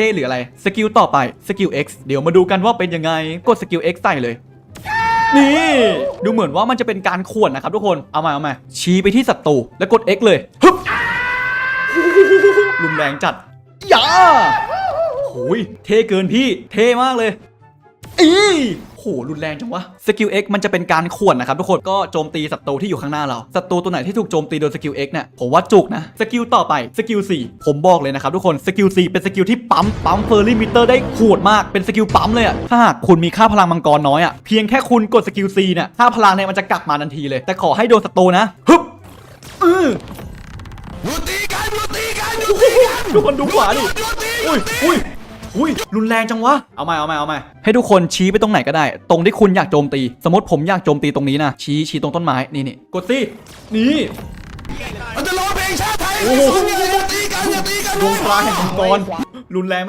เอหรืออะไร สกิลต่อไป สกิล X เดี๋ยวมาดูกันว่าเป็นยังไง กดสกิล X ใส่เลย นี่ ดูเหมือนว่ามันจะเป็นการข่วนนะครับทุกคน เอามาเอามาชี้ไปที่ศัตรูแล้วกด X เลยฮึบรุนแรงจัดย่าโอ้ยเท่เกินพี่ เท่มากเลยอี โหรุนแรงจังวะสกิล X มันจะเป็นการข่วนนะครับทุกคนก็โจมตีศัตรูที่อยู่ข้างหน้าเราศัตรูตัวไหนที่ถูกโจมตีโดยสกิล X เนี่ยผมว่าจุกนะสกิลต่อไปสกิล4ผมบอกเลยนะครับทุกคนสกิล4เป็นสกิลที่ปั๊มปั๊มเฟอร์รี่มิเตอร์ได้โหดมากเป็นสกิลปั๊มเลยอะถ้าหากคุณมีค่าพลังมังกรน้อยอะเพียงแค่คุณกดสกิล C เนี่ยค่าพลังเนี่ยมันจะกลับมาทันทีเลย แต่ขอให้โดนศัตรูนะฮึบอือดูตีกันดูตีกันดูตีกันทุกคนดูขวาดิดูตีอุ้ยอุ้ย อุ้ยรุนแรงจังวะ เอามาเอามาเอามาให้ทุกคนชี้ไปตรงไหนก็ได้ ตรงที่คุณอยากโจมตี สมมติผมอยากโจมตีตรงนี้นะ ชี้ชี้ตรงต้นไม้ นี่นี่กดสินี่มันจะร้องเพลงชาติไทยโอ้โหอย่าตีกันอย่าตีกันดวงปลาแห่งมังกรรุนแรงมาก